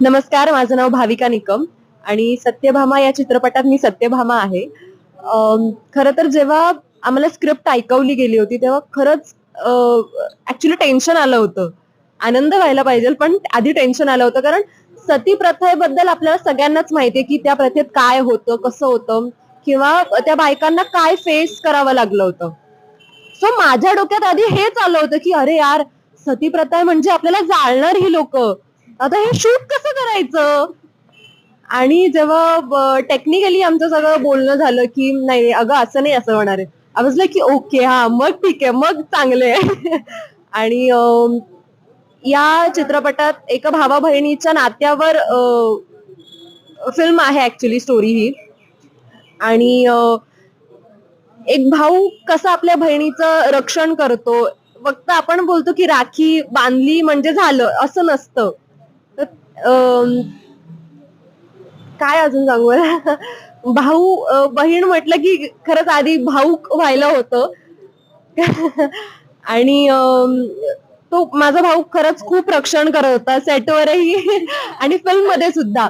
नमस्कार माझं नाव भाविका निकम आणि सत्यभामा या चित्रपटात मी सत्यभामा आहे. खर तर जेव्हा आम्हाला स्क्रिप्ट ऐकवली गेली होती तेव्हा खरंच ऍक्च्युली टेन्शन आलं होतं. आनंद व्हायला पाहिजे पण आधी टेन्शन आलं होतं. कारण सती प्रथेबद्दल आपल्याला सगळ्यांनाच माहितीये की त्या प्रथेत काय होतं कसं होतं किंवा त्या बायकांना काय फेस करावं लागलं होतं. सो माझ्या डोक्यात आधी हेच आलं होतं की अरे यार सती प्रथा म्हणजे आपल्याला जाळणार ही लोक. आता हे शूट कसं करायचं? आणि जेव्हा टेक्निकली आमचं सगळं बोलणं झालं की नाही अगं असं नाही असं होणार आहे. आवाजलं की ओके हा मग ठीक आहे मग चांगले आहे. आणि या चित्रपटात एका भावा बहिणीच्या नात्यावर फिल्म आहे ऍक्च्युली स्टोरी ही. आणि एक भाऊ कसा आपल्या बहिणीचं रक्षण करतो फक्त आपण बोलतो की राखी बांधली म्हणजे झालं असं नसतं. तर, काय अजून सांगू मला? भाऊ बहीण म्हटलं की खरंच आधी भाऊक व्हायला होतं आणि तो माझा भाऊ खरंच खूप रक्षण करत होता सेटवरही आणि फिल्ममध्ये सुद्धा